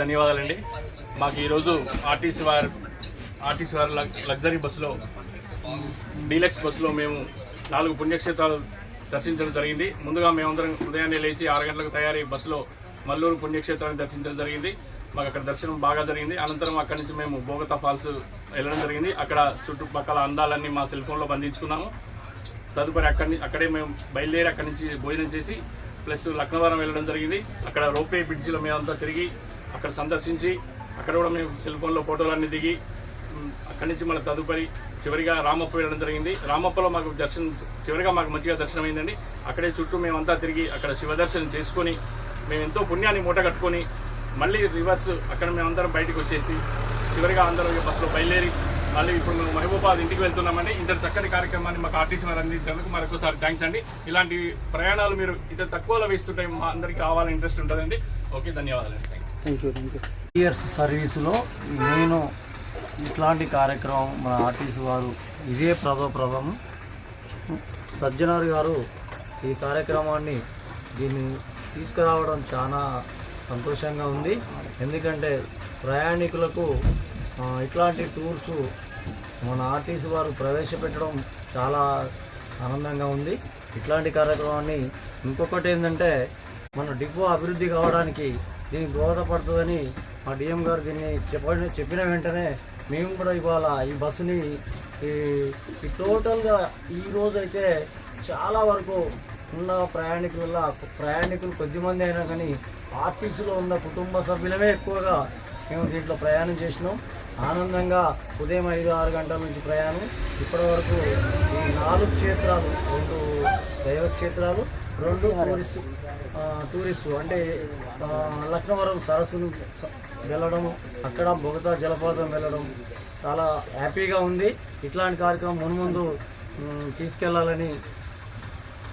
ధన్యవాదాలండి. మాకు ఈరోజు ఆర్టీసీ వారు ఆర్టీసీ వారి లగ్జరీ బస్సులో డీలక్స్ బస్సులో మేము నాలుగు పుణ్యక్షేత్రాలు దర్శించడం జరిగింది. ముందుగా మేమందరం ఉదయాన్నే లేచి ఆరు గంటలకు తయారీ బస్సులో మల్లూరు పుణ్యక్షేత్రాన్ని దర్శించడం జరిగింది. మాకు అక్కడ దర్శనం బాగా జరిగింది. అనంతరం అక్కడి నుంచి మేము బోగతా ఫాల్స్ వెళ్ళడం జరిగింది. అక్కడ చుట్టుపక్కల అందాలన్నీ మా సెల్ ఫోన్లో బంధించుకున్నాము. తదుపరి అక్కడి నుంచి అక్కడే మేము బయలుదేరి అక్కడి నుంచి భోజనం చేసి ప్లస్ లక్నవరం వెళ్ళడం జరిగింది. అక్కడ రోపే బ్రిడ్జిలో మేమంతా తిరిగి అక్కడ సందర్శించి అక్కడ కూడా మేము సెల్ ఫోన్లో ఫోటోలన్నీ దిగి అక్కడి నుంచి మళ్ళీ తదుపరి చివరిగా రామప్ప వెళ్ళడం జరిగింది. రామప్పలో మాకు దర్శనం చివరిగా మాకు మంచిగా దర్శనం అయిందండి అక్కడే చుట్టూ మేమంతా తిరిగి అక్కడ శివ దర్శనం చేసుకొని మేము ఎంతో పుణ్యాన్ని మూట కట్టుకొని మళ్ళీ రివర్స్ అక్కడ మేమందరం బయటకు వచ్చేసి చివరిగా అందరం బస్సులో బయలుదేరి మళ్ళీ ఇప్పుడు మేము మహబూబాబాద్ ఇంటికి వెళ్తున్నామండి. ఇంత చక్కటి కార్యక్రమాన్ని మాకు ఆర్టీసీ వారు అందించినందుకు మరొకసారి థ్యాంక్స్ అండి. ఇలాంటి ప్రయాణాలు మీరు ఇంత తక్కువలో వేస్తుంటే మా అందరికీ కావాలని ఇంట్రెస్ట్ ఉంటుందండి. ఓకే ధన్యవాదాలు థ్యాంక్ యూ ఇయర్స్ సర్వీసులో నేను ఇట్లాంటి కార్యక్రమం మన ఆర్టీసీ వారు ఇదే ప్రభ ప్రభము. సజ్జనార్ గారు ఈ కార్యక్రమాన్ని దీన్ని తీసుకురావడం చాలా సంతోషంగా ఉంది. ఎందుకంటే ప్రయాణికులకు ఇట్లాంటి టూర్స్ మన ఆర్టీసీ వారు ప్రవేశపెట్టడం చాలా ఆనందంగా ఉంది. ఇట్లాంటి కార్యక్రమాన్ని ఇంకొకటి ఏంటంటే మన డిపో అభివృద్ధి కావడానికి దీనికి దోహదపడుతుందని మా డిఎం గారు దీన్ని చెప్పిన చెప్పిన వెంటనే మేము కూడా ఇవాళ ఈ బస్సుని ఈ టోటల్గా ఈరోజు అయితే చాలా వరకు ఉన్న ప్రయాణికుల ప్రయాణికులు కొద్దిమంది అయినా కానీ ఆర్టీసీలో ఉన్న కుటుంబ సభ్యులమే ఎక్కువగా మేము దీంట్లో ప్రయాణం చేసినాం. ఆనందంగా ఉదయం ఐదు ఆరు గంటల నుంచి ప్రయాణం. ఇప్పటి వరకు ఈ నాలుగు క్షేత్రాలు రెండు దైవ క్షేత్రాలు రెండు టూరిస్టు ఆ, అంటే లక్ష్మవరం లక్నవరం సరస్సును వెళ్ళడం అక్కడ బొగతా జలపాతం వెళ్ళడం చాలా హ్యాపీగా ఉంది. ఇట్లాంటి కార్యక్రమం మున్ముందు తీసుకెళ్ళాలని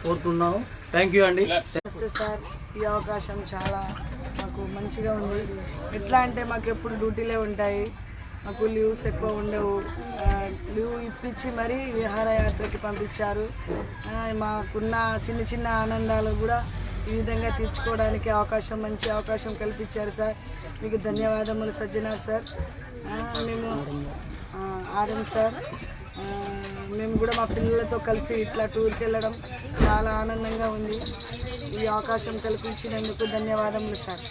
కోరుతున్నాము థ్యాంక్ యూ అండి. నమస్తే సార్. ఈ అవకాశం చాలా మాకు మంచిగా ఉంది. ఎట్లా అంటే మాకు ఎప్పుడు డ్యూటీలే ఉంటాయి. మాకు లీవ్స్ ఎక్కువ ఉండవు. లీవ్ ఇప్పించి మరీ విహారయాత్రకి పంపించారు. మాకున్న చిన్న చిన్న ఆనందాలు కూడా ఈ విధంగా తీర్చుకోవడానికి అవకాశం మంచి అవకాశం కల్పించారు సార్. మీకు ధన్యవాదములు సజ్జనా సార్. మేము ఆర్ఎం సార్. మేము కూడా మా పిల్లలతో కలిసి ఇట్లా టూర్కి వెళ్ళడం చాలా ఆనందంగా ఉంది. ఈ అవకాశం కల్పించినందుకు ధన్యవాదములు సార్.